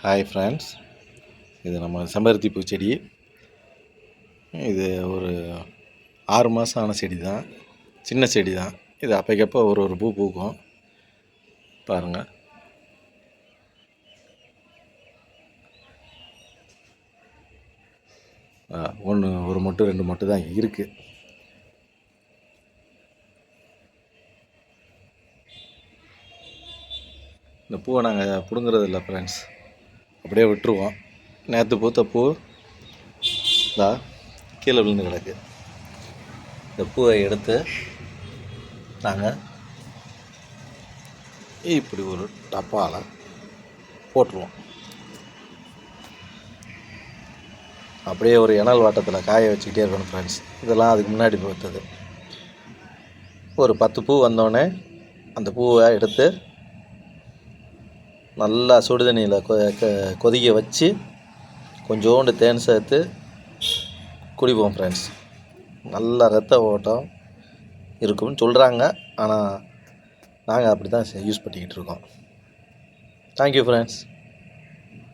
Hi friends இது நம்ம செம்பருத்தி பூ செடி. இது ஒரு ஆறு மாதம் ஆன செடி தான் சின்ன செடி தான் இது அப்போக்கப்போ ஒரு ஒரு பூ பூக்கும். பாருங்கள் ஒன்று ஒரு மொட்டு ரெண்டு மொட்டு தான் இருக்குது இந்த பூவை நாங்கள் பிடுங்குறதில்ல ஃப்ரெண்ட்ஸ் அப்படியே விட்டுருவோம். நேற்று பூத்த பூ இதா கீழே விழுந்து கிடக்கு. இந்த பூவை எடுத்து நாங்கள் இப்படி ஒரு டப்பாவில் போட்டுருவோம். அப்படியே ஒரு இணல் வாட்டத்தில் காய வச்சுக்கிட்டே இருக்கணும் ஃப்ரெண்ட்ஸ் இதெல்லாம் அதுக்கு முன்னாடி பார்த்தது ஒரு பத்து பூ வந்தோடனே அந்த பூவை எடுத்து நல்லா சுடுதண்ணியில் கொ கொதிக்க வச்சு கொஞ்சோண்டு தேன் சேர்த்து குடிப்போம் ஃப்ரெண்ட்ஸ் நல்ல ரத்த ஓட்டம் இருக்கும்னு சொல்கிறாங்க ஆனால் நாங்கள் அப்படி தான் யூஸ் பண்ணிக்கிட்டு இருக்கோம். Thank you friends